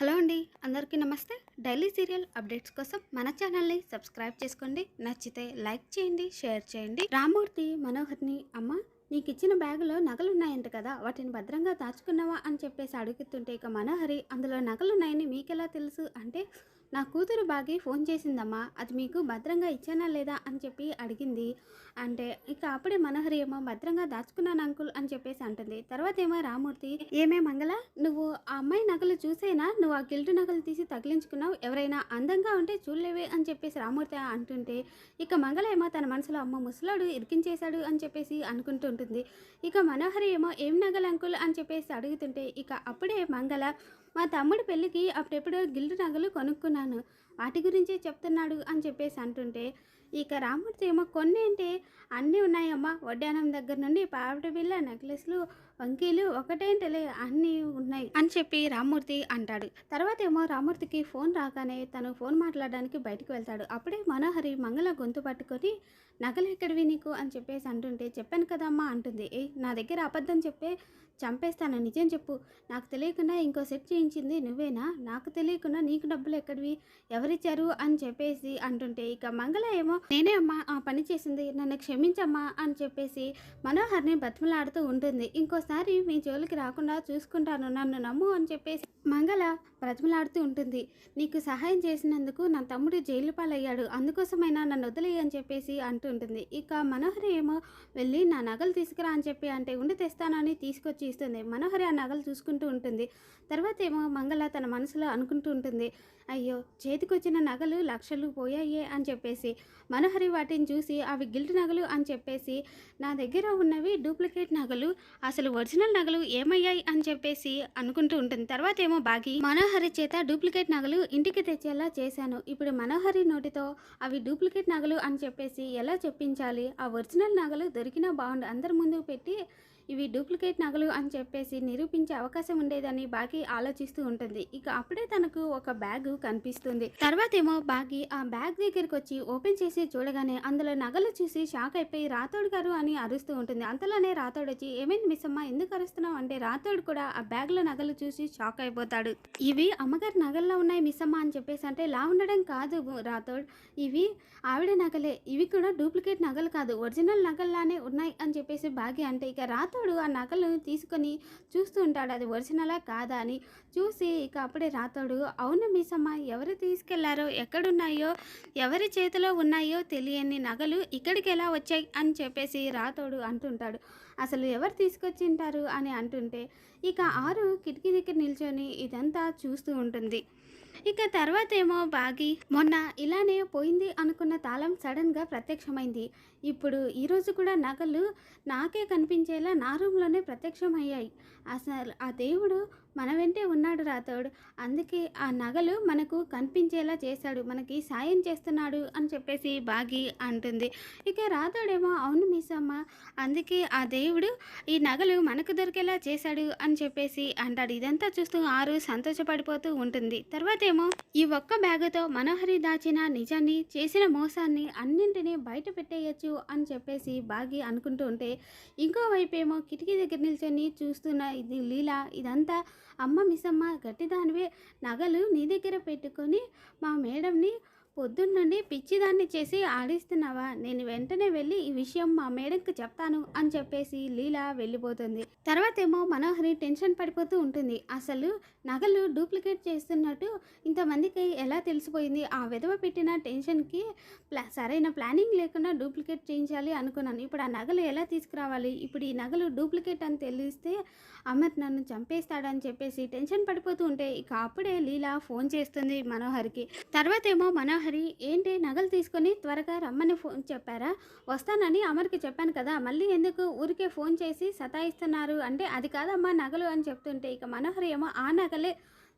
Hello అండి అందరికీ నమస్తే. డైలీ సీరియల్ అప్డేట్స్ కోసం మన ఛానల్ని సబ్స్క్రైబ్ చేసుకోండి. నచ్చితే లైక్ చేయండి షేర్ చేయండి. రామూర్తి మనోహర్ని అమ్మ నీకు ఇచ్చిన బ్యాగులో నగలు ఉన్నాయంట కదా వాటిని భద్రంగా దాచుకున్నావా అని చెప్పేసి అడుగుతుంటే ఇక మనోహరి అందులో నగలున్నాయని మీకెలా తెలుసు? అంటే నా కూతురు బాగి ఫోన్ చేసిందమ్మా అది మీకు భద్రంగా ఇచ్చానా లేదా అని చెప్పి అడిగింది. అంటే ఇక అప్పుడే మనోహరి ఏమో భద్రంగా దాచుకున్నాను అంకుల్ అని చెప్పేసి అంటుంది. తర్వాత ఏమో రామూర్తి ఏమే మంగళ నువ్వు ఆ అమ్మాయి నగలు చూసేనా? నువ్వు ఆ గిల్టు నగలు తీసి తగిలించుకున్నావు? ఎవరైనా అందంగా ఉంటే చూడలేవే అని చెప్పేసి రామూర్తి అంటుంటే ఇక మంగళ ఏమో తన మనసులో అమ్మ ముసలాడు ఇరికించేశాడు అని చెప్పేసి అనుకుంటుంటుంది ఇక మనోహరి ఏమో ఏం నగలు అంకుల్? అని చెప్పేసి అడుగుతుంటే ఇక అప్పుడే మంగళ మా తమ్ముడి పెళ్ళికి అప్పుడెప్పుడు గిల్టు నగలు కొనుక్కున్నాను. వాటి గురించే చెప్తున్నాడు అని చెప్పేసి అంటుంటే ఇక రామూర్తి ఏమో కొన్ని అంటే అన్నీ ఉన్నాయమ్మా. వడ్డానం దగ్గర నుండి పావిట బిళ్ళ నెక్లెస్లు వంకీలు ఒకటేంటలే అన్నీ ఉన్నాయి అని చెప్పి రామూర్తి అంటాడు. తర్వాత ఏమో రామూర్తికి ఫోన్ రాగానే తను ఫోన్ మాట్లాడడానికి బయటకు వెళ్తాడు. అప్పుడే మనోహరి మంగళ గొంతు పట్టుకొని నగలు ఎక్కడివి నీకు? అని చెప్పేసి అంటుంటే చెప్పాను కదమ్మా అంటుంది. ఏ నా దగ్గర అబద్ధం చెప్పే చంపేస్తాను నిజం చెప్పు. నాకు తెలియకుండా ఇంకో సెట్ చేయించింది నువ్వేనా? నాకు తెలియకుండా నీకు డబ్బులు ఎక్కడివి? ఎవరిచ్చారు? అని చెప్పేసి అంటుంటే ఇక మంగళ ఏమో నేనే అమ్మా ఆ పని చేసింది. నన్ను క్షమించమ్మా అని చెప్పేసి మనోహర్ని బతిమలాడుతూ ఉంటుంది. ఇంకో ఇంకోసారి మీ జోలికి రాకుండా చూసుకుంటాను నన్ను నమ్ము అని చెప్పేసి మంగళ బ్రతిమలాడుతూ ఉంటుంది. నీకు సహాయం చేసినందుకు నా తమ్ముడు జైలు పాలయ్యాడు అందుకోసమైనా నన్ను వదిలేయి అని చెప్పేసి అంటుంటుంది ఇక మనోహరి ఏమో వెళ్ళి నా నగలు తీసుకురా అని చెప్పి అంటే ఉండి తెస్తానని తీసుకొచ్చి ఇస్తుంది. మనోహరి ఆ నగలు చూసుకుంటూ ఉంటుంది. తర్వాత ఏమో మంగళ తన మనసులో అనుకుంటూ ఉంటుంది. అయ్యో చేతికొచ్చిన నగలు లక్షలు పోయాయే అని చెప్పేసి మనోహరి వాటిని చూసి అవి గిల్ట్ నగలు అని చెప్పేసి నా దగ్గర ఉన్నవి డూప్లికేట్ నగలు అసలు ఒరిజినల్ నగలు ఏమయ్యాయి అని చెప్పేసి అనుకుంటూ ఉంటుంది. తర్వాత ఏమో బాగి మనోహరి చేత డూప్లికేట్ నగలు ఇంటికి తెచ్చేలా చేశాను. ఇప్పుడు మనోహరి నోటితో అవి డూప్లికేట్ నగలు అని చెప్పేసి ఎలా చెప్పించాలి? ఆ ఒరిజినల్ నగలు దొరికినా బాగుండు. అందరి ముందు పెట్టి ఇవి డూప్లికేట్ నగలు అని చెప్పేసి నిరూపించే అవకాశం ఉండేదని బాగీ ఆలోచిస్తూ ఉంటుంది. ఇక అప్పుడే తనకు ఒక బ్యాగ్ కనిపిస్తుంది. తర్వాత ఏమో బాగి ఆ బ్యాగ్ దగ్గరికి వచ్చి ఓపెన్ చేసి చూడగానే అందులో నగలు చూసి షాక్ అయిపోయి రాతోడు గారు అని అరుస్తూ ఉంటుంది. అంతలోనే రాతోడు వచ్చి ఏమైంది మిస్ అమ్మ ఎందుకు అరుస్తున్నావు? అంటే రాతోడు కూడా ఆ బ్యాగ్లో నగలు చూసి షాక్ అయిపోతాడు. ఇవి అమ్మగారి నగల్లో ఉన్నాయి మిస్ అమ్మ అని చెప్పేసి అంటే లా ఉండడం కాదు రాథోడ్. ఇవి ఆవిడ నగలే. ఇవి కూడా డూప్లికేట్ నగలు కాదు. ఒరిజినల్ నగల్లానే ఉన్నాయి అని చెప్పేసి బాగి అంటే ఇక రాతోడు ఆ నగలు తీసుకొని చూస్తూ ఉంటాడు. అది ఒరిజినలా కాదా అని చూసి ఇక అప్పుడే రాతోడు అవును మీసమ్మ ఎవరు తీసుకెళ్ళారో ఎక్కడున్నాయో ఎవరి చేతిలో ఉన్నాయో తెలియని నగలు ఇక్కడికి ఎలా వచ్చాయి? అని చెప్పేసి రాతోడు అంటుంటాడు. అసలు ఎవరు తీసుకొచ్చింటారు? అని అంటుంటే ఇక ఆరు కిటికీ దగ్గర నిల్చొని ఇదంతా చూస్తూ ఉంటుంది. ఇక తర్వాత ఏమో బాగి మొన్న ఇలానే పోయింది అనుకున్న తాళం సడన్గా ప్రత్యక్షమైంది. ఇప్పుడు ఈరోజు కూడా నగలు నాకే కనిపించేలా నా రూమ్లోనే ప్రత్యక్షమయ్యాయి. అసలు ఆ దేవుడు మన వెంటే ఉన్నాడు రాతోడు అందుకే ఆ నగలు మనకు కనిపించేలా చేశాడు. మనకి సాయం చేస్తున్నాడు అని చెప్పేసి బాగి అంటుంది. ఇక రాతోడేమో అవును మిస్ అందుకే ఆ దేవుడు ఈ నగలు మనకు దొరికేలా చేశాడు అని చెప్పేసి అంటాడు. ఇదంతా చూస్తూ ఆరు సంతోషపడిపోతూ ఉంటుంది. తర్వాత ఏమో? ఈ ఒక్క బ్యాగుతో మనోహరి దాచిన నిజాన్ని చేసిన మోసాన్ని అన్నింటినీ బయట పెట్టేయచ్చు అని చెప్పేసి బాగి అనుకుంటూ ఉంటే ఇంకోవైపేమో కిటికీ దగ్గర నిల్చొని చూస్తున్న ఇది లీల ఇదంతా అమ్మ మిసమ్మ గట్టిదానివే. నగలు నీ దగ్గర పెట్టుకొని మా మేడంని పొద్దున్నుండి పిచ్చిదాన్ని చేసి ఆడిస్తున్నావా? నేను వెంటనే వెళ్ళి ఈ విషయం మా మేడంకి చెప్తాను అని చెప్పేసి లీలా వెళ్ళిపోతుంది. తర్వాత ఏమో మనోహరి టెన్షన్ పడిపోతూ ఉంటుంది. అసలు నగలు డూప్లికేట్ చేస్తున్నట్టు ఇంతమందికి ఎలా తెలిసిపోయింది? ఆ విధవ పెట్టిన టెన్షన్కి ప్లా సరైన ప్లానింగ్ లేకుండా డూప్లికేట్ చేయించాలి అనుకున్నాను. ఇప్పుడు ఆ నగలు ఎలా తీసుకురావాలి? ఇప్పుడు ఈ నగలు డూప్లికేట్ అని తెలిస్తే అమర్ నన్ను చంపేస్తాడని చెప్పేసి టెన్షన్ పడిపోతూ ఉంటే ఇక అప్పుడే లీలా ఫోన్ చేస్తుంది మనోహర్కి. తర్వాత ఏమో మనోహరి ఏంటి నగలు తీసుకొని త్వరగా రమ్మని ఫోన్ చెప్పారా? వస్తానని అమర్కి చెప్పాను కదా మళ్ళీ ఎందుకు ఊరికే ఫోన్ చేసి సతాయిస్తున్నారు? అంటే అది కాదమ్మా నగలు అని చెప్తుంటే ఇక మనోహర్ ఏమో ఆ నగలే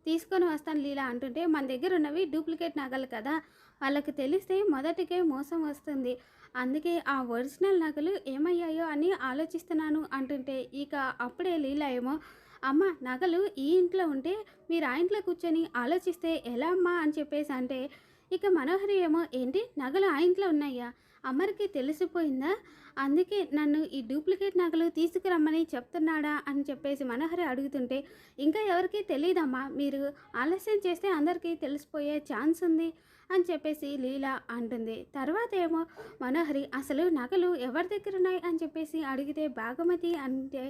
తీసుకొని వస్తాను లీలా అంటుంటే మన దగ్గర ఉన్నవి డూప్లికేట్ నగలు కదా వాళ్ళకి తెలిస్తే మొదటికే మోసం వస్తుంది. అందుకే ఆ ఒరిజినల్ నగలు ఏమయ్యాయో అని ఆలోచిస్తున్నాను అంటుంటే ఇక అప్పుడే లీలా ఏమో అమ్మ నగలు ఈ ఇంట్లో ఉంటే మీరు ఆ ఇంట్లో కూర్చొని ఆలోచిస్తే ఎలా అమ్మా అని చెప్పేసి అంటే ఇక మనోహరి ఏమో ఏంటి? నగలు ఆ ఇంట్లో ఉన్నాయా? అమర్కి తెలిసిపోయిందా? అందుకే నన్ను ఈ డూప్లికేట్ నగలు తీసుకురమ్మని చెప్తున్నాడా? అని చెప్పేసి మనోహరి అడుగుతుంటే ఇంకా ఎవరికీ తెలియదమ్మా మీరు ఆలస్యం చేస్తే అందరికీ తెలిసిపోయే ఛాన్స్ ఉంది. అని చెప్పేసి లీలా అంటుంది. తర్వాత ఏమో మనోహరి అసలు నగలు ఎవరి దగ్గర ఉన్నాయి? అని చెప్పేసి అడిగితే భాగమతి అంటే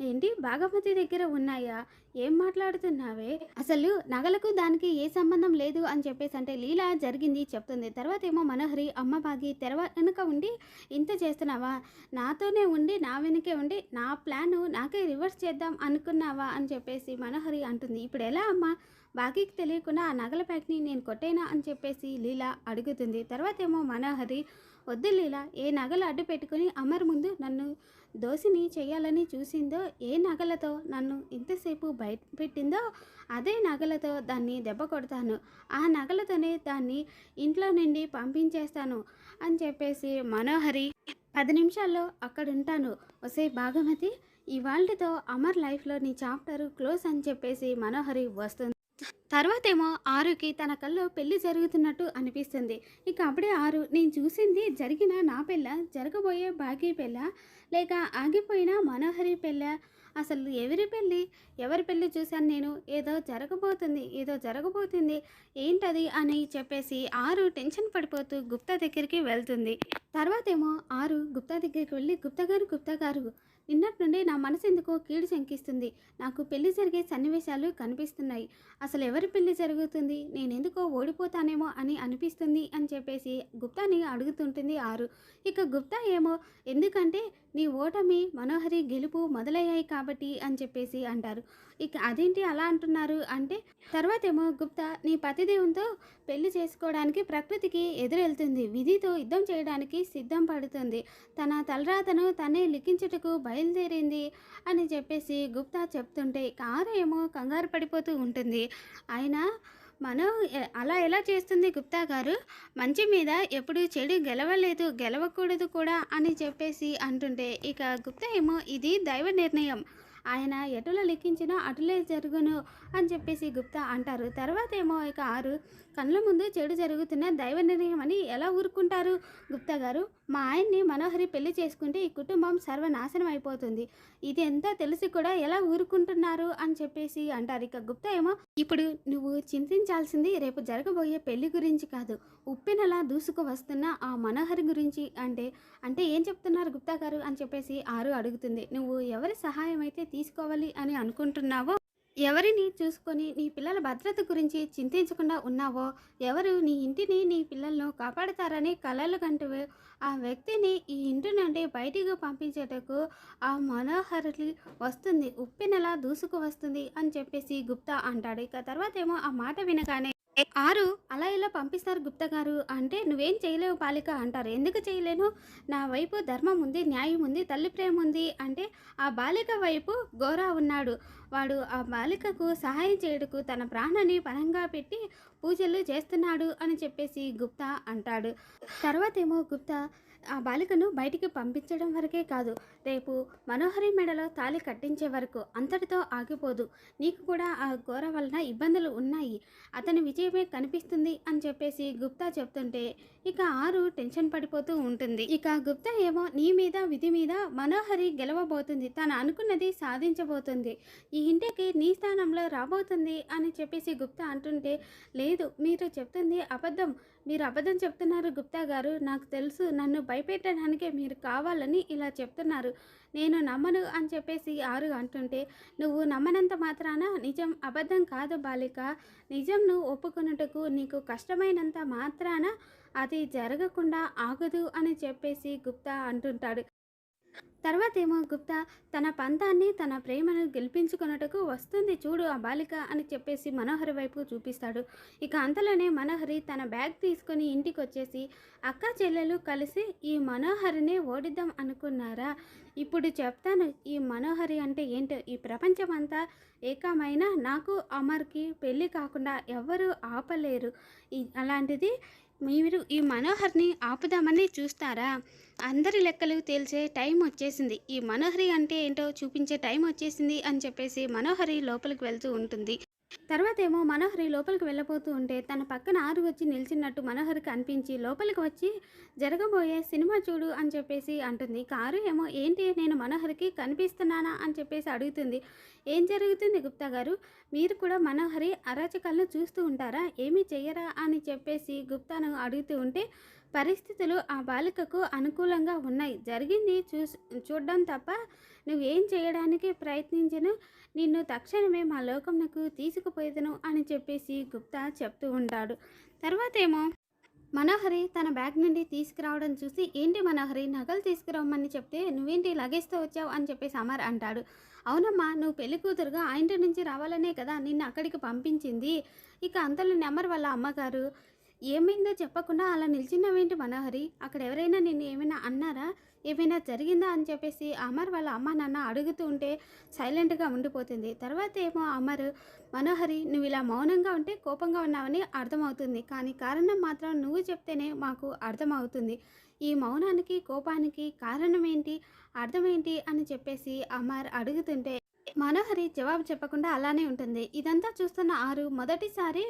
ఏంటి? భాగమతి దగ్గర ఉన్నాయా? ఏం మాట్లాడుతున్నావే? అసలు నగలకు దానికి ఏ సంబంధం లేదు? అని చెప్పేసి అంటే లీలా జరిగింది చెప్తుంది. తర్వాత ఏమో మనోహరి అమ్మ బాగి తెర వెనుక ఉండి ఇంత చేస్తున్నావా? నాతోనే ఉండి నా వెనుకే ఉండి నా ప్లాను నాకే రివర్స్ చేద్దాం అనుకున్నావా? అని చెప్పేసి మనోహరి అంటుంది. ఇప్పుడు ఎలా అమ్మా? బాకీకి తెలియకుండా ఆ నగల ప్యాక్ని నేను కొట్టేనా అని చెప్పేసి లీలా అడుగుతుంది. తర్వాత ఏమో మనోహరి వద్దు లీలా ఏ నగలు అడ్డు పెట్టుకుని అమర్ ముందు నన్ను దోసిని చేయాలని చూసిందో ఏ నగలతో నన్ను ఇంతసేపు బయట పెట్టిందో అదే నగలతో దాన్ని దెబ్బ కొడతాను. ఆ నగలతోనే దాన్ని ఇంట్లో నుండి పంపించేస్తాను అని చెప్పేసి మనోహరి పది నిమిషాల్లో అక్కడ ఉంటాను వసే భాగమతి ఇవాళతో అమర్ లైఫ్లో నీ చాప్టర్ క్లోజ్ అని చెప్పేసి మనోహరి వస్తుంది. తర్వాతేమో ఆరుకి తన కల్లో పెళ్ళి జరుగుతున్నట్టు అనిపిస్తుంది. ఇక అప్పుడే ఆరు నేను చూసింది జరిగిన నా పెళ్ళ జరగబోయే భాగ్య పెళ్ళ లేక ఆగిపోయిన మనోహరి పెళ్ళ అసలు ఎవరి పెళ్ళి? ఎవరి పెళ్ళి చూశాను నేను? ఏదో జరగబోతుంది ఏదో జరగబోతుంది ఏంటది? అని చెప్పేసి ఆరు టెన్షన్ పడిపోతూ గుప్తా దగ్గరికి వెళ్తుంది. తర్వాతేమో ఆరు గుప్తా దగ్గరికి వెళ్ళి గుప్తా గారు గుప్తా గారు నిన్నటి నుండి నా మనసు ఎందుకో కీడు శంకిస్తుంది. నాకు పెళ్ళి జరిగే సన్నివేశాలు కనిపిస్తున్నాయి. అసలు ఎవరి పెళ్ళి జరుగుతుంది? నేను ఎందుకో ఓడిపోతానేమో అని అనిపిస్తుంది అని చెప్పేసి గుప్తాని అడుగుతుంటుంది ఆరు. ఇక గుప్తా ఏమో ఎందుకంటే నీ ఓటమి మనోహరి గెలుపు మొదలయ్యాయి కాబట్టి అని చెప్పేసి అంటారు. ఇక అదేంటి అలా అంటున్నారు అంటే తర్వాతేమో గుప్తా నీ పతిదేవునితో పెళ్ళి చేసుకోవడానికి ప్రకృతికి ఎదురెళ్తుంది. విధితో యుద్ధం చేయడానికి సిద్ధం పడుతుంది. తన తలరాతను తనే లిఖించుటకు బయలుదేరింది అని చెప్పేసి గుప్తా చెప్తుంటే కారు ఏమో కంగారు పడిపోతూ ఉంటుంది. ఆయన మనం అలా ఎలా చేస్తుంది గుప్తా గారు? మంచి మీద ఎప్పుడు చెడు గెలవలేదు గెలవకూడదు కూడా అని చెప్పేసి అంటుంటే ఇక గుప్తా ఏమో ఇది దైవ నిర్ణయం. ఆయన ఎటులో లిఖించినా అటులే జరుగును అని చెప్పేసి గుప్తా అంటారు. తర్వాత ఏమో ఇక ఆరు కళ్ళ ముందు చెడు జరుగుతున్న దైవ నిర్ణయం అని ఎలా ఊరుకుంటారు? గుప్తా గారు మా ఆయన్ని మనోహరి పెళ్ళి చేసుకుంటే ఈ కుటుంబం సర్వనాశనం అయిపోతుంది. ఇది ఎంత తెలిసి కూడా ఎలా ఊరుకుంటున్నారు? అని చెప్పేసి అంటారు. ఇక గుప్తా ఏమో ఇప్పుడు నువ్వు చింతించాల్సింది రేపు జరగబోయే పెళ్ళి గురించి కాదు. ఉప్పెనలా దూసుకు వస్తున్న ఆ మనోహరి గురించి అంటే అంటే ఏం చెప్తున్నారు గుప్తా గారు? అని చెప్పేసి ఆరు అడుగుతుంది. నువ్వు ఎవరి సహాయం అయితే తీసుకోవాలి అని అనుకుంటున్నావో ఎవరిని చూసుకొని నీ పిల్లల భద్రత గురించి చింతించకుండా ఉన్నావో? ఎవరు నీ ఇంటిని నీ పిల్లలను కాపాడుతారని కలలు కంటువో. ఆ వ్యక్తిని ఈ ఇంటి నుండి బయటికి పంపించేటకు ఆ మనోహరి వస్తుంది. ఉప్పెనలా దూసుకు వస్తుంది అని చెప్పేసి గుప్తా అంటాడు. ఇక తర్వాత ఏమో ఆ మాట వినగానే ఆరు. అలా ఇలా పంపిస్తారు గుప్తా గారు. అంటే నువ్వేం చేయలేవు బాలిక అంటారు. ఎందుకు చేయలేను? నా వైపు ధర్మం ఉంది న్యాయం ఉంది తల్లి ప్రేమ ఉంది అంటే ఆ బాలిక వైపు గోరా ఉన్నాడు. వాడు ఆ బాలికకు సహాయం చేయడకు తన ప్రాణాన్ని పరంగా పెట్టి పూజలు చేస్తున్నాడు అని చెప్పేసి గుప్తా అంటాడు. తర్వాత ఏమో గుప్తా ఆ బాలికను బయటికి పంపించడం వరకే కాదు. రేపు మనోహరి మెడలో తాళి కట్టించే వరకు అంతటితో ఆగిపోదు. నీకు కూడా ఆ ఘోర వలన ఇబ్బందులు ఉన్నాయి. అతని విజయమే కనిపిస్తుంది అని చెప్పేసి గుప్తా చెప్తుంటే ఇక ఆరు టెన్షన్ పడిపోతూ ఉంటుంది. ఇక గుప్తా ఏమో నీ మీద విధి మీద మనోహరి గెలవబోతుంది. తను అనుకున్నది సాధించబోతుంది. ఈ ఇంటికి నీ స్థానంలో రాబోతుంది అని చెప్పేసి గుప్తా అంటుంటే లేదు మీరు చెప్తుంది అబద్ధం. మీరు అబద్ధం చెప్తున్నారు గుప్తా గారు. నాకు తెలుసు నన్ను భయపెట్టడానికే మీరు కావాలని ఇలా చెప్తున్నారు. నేను నమ్మను అని చెప్పేసి ఆరు అంటుంటే నువ్వు నమ్మనంత మాత్రాన నిజం అబద్ధం కాదు బాలిక. నిజంను ఒప్పుకొనుటకు నీకు కష్టమైనంత మాత్రాన అది జరగకుండా ఆగదు అని చెప్పేసి గుప్తా అంటుంటాడు. తర్వాత ఏమో గుప్తా తన పంతాన్ని తన ప్రేమను గెలిపించుకొనుటకు వస్తుంది చూడు ఆ బాలిక అని చెప్పేసి మనోహరి వైపు చూపిస్తాడు. ఇక అంతలోనే మనోహరి తన బ్యాగ్ తీసుకొని ఇంటికి వచ్చేసి అక్క చెల్లెలు కలిసి ఈ మనోహరినే ఓడిద్దాం అనుకున్నారా? ఇప్పుడు చెప్తాను ఈ మనోహరి అంటే ఏంటో? ఈ ప్రపంచమంతా ఏకమైన నాకు అమర్కి పెళ్ళి కాకుండా ఎవ్వరూ ఆపలేరు. అలాంటిది మీరు ఈ మనోహర్ని ఆపుదామని చూస్తారా? అందరి లెక్కలు తేల్చే టైం వచ్చేసింది. ఈ మనోహరి అంటే ఏంటో చూపించే టైం వచ్చేసింది అని చెప్పేసి మనోహరి లోపలికి వెళ్తూ ఉంటుంది. తర్వాత ఏమో మనోహరి లోపలికి వెళ్ళబోతూ ఉంటే తన పక్కన ఆరు వచ్చి నిలిచినట్టు మనోహరికి అనిపించి లోపలికి వచ్చి జరగబోయే సినిమా చూడు అని చెప్పేసి అంటుంది. కారు ఏమో ఏంటి నేను మనోహర్కి కనిపిస్తున్నానా అని చెప్పేసి అడుగుతుంది. ఏం జరుగుతుంది గుప్తా గారు? మీరు కూడా మనోహరి అరాచకాలను చూస్తూ ఉంటారా? ఏమీ చెయ్యరా? అని చెప్పేసి గుప్తాను అడుగుతూ ఉంటే పరిస్థితులు ఆ బాలికకు అనుకూలంగా ఉన్నాయి. జరిగింది చూస్ చూడడం తప్ప నువ్వేం చేయడానికి ప్రయత్నించను. నిన్ను తక్షణమే మా లోకంనకు తీసుకుపోయేదను అని చెప్పేసి గుప్తా చెప్తూ ఉంటాడు. తర్వాత ఏమో మనోహరి తన బ్యాగ్ నుండి తీసుకురావడం చూసి ఏంటి మనోహరి నగలు తీసుకురమ్మని చెప్తే నువ్వేంటి లగేజ్తో వచ్చావు? అని చెప్పేసి అమర్ అంటాడు. అవునమ్మా నువ్వు పెళ్ళి కూతురుగా ఆ ఇంటి నుంచి రావాలనే కదా నిన్ను అక్కడికి పంపించింది. ఇక అంతలో నెమర్ వాళ్ళ అమ్మగారు ఏమైందో చెప్పకుండా అలా నిలిచినవేంటి మనోహరి? అక్కడ ఎవరైనా నిన్ను ఏమైనా అన్నారా? ఏమైనా జరిగిందా అని చెప్పేసి అమర్ వాళ్ళ అమ్మ నాన్న అడుగుతూ ఉంటే సైలెంట్గా ఉండిపోతుంది. తర్వాత ఏమో అమర్ మనోహరి నువ్వు ఇలా మౌనంగా ఉంటే కోపంగా ఉన్నావని అర్థమవుతుంది. కానీ కారణం మాత్రం నువ్వు చెప్తేనే మాకు అర్థమవుతుంది. ఈ మౌనానికి కోపానికి కారణం ఏంటి? అర్థం ఏంటి? అని చెప్పేసి అమర్ అడుగుతుంటే మనోహరి జవాబు చెప్పకుండా అలానే ఉంటుంది. ఇదంతా చూస్తున్న ఆరు మొదటిసారి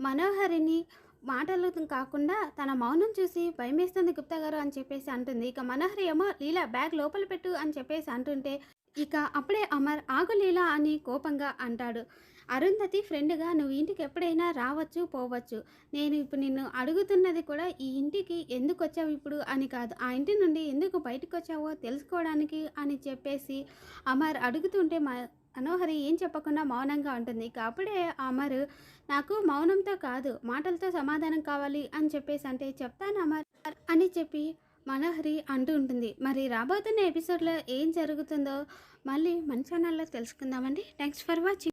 మనోహరిని మాటలు కాకుండా తన మౌనం చూసి భయమేస్తుంది గుప్తా గారు అని చెప్పేసి అంటుంది. ఇక మనోహర్ ఏమో లీలా బ్యాగ్ లోపల పెట్టు అని చెప్పేసి అంటుంటే ఇక అప్పుడే అమర్ ఆగు లీలా అని కోపంగా అంటాడు. అరుంధతి ఫ్రెండ్గా నువ్వు ఇంటికి ఎప్పుడైనా రావచ్చు పోవచ్చు. నేను ఇప్పుడు నిన్ను అడుగుతున్నది కూడా ఈ ఇంటికి ఎందుకు వచ్చావు ఇప్పుడు అని కాదు. ఆ ఇంటి నుండి ఎందుకు బయటకు వచ్చావో తెలుసుకోవడానికి అని చెప్పేసి అమర్ అడుగుతుంటే మా మనోహరి ఏం చెప్పకుండా మౌనంగా ఉంటుంది. ఇక అప్పుడే అమర్ నాకు మౌనంతో కాదు మాటలతో సమాధానం కావాలి అని చెప్పేసి అంటే చెప్తాను అమర్ అని చెప్పి మనోహరి అంటూ ఉంటుంది. మరి రాబోతున్న ఎపిసోడ్లో ఏం జరుగుతుందో మళ్ళీ మన ఛానల్లో తెలుసుకుందామండి. Thanks for watching.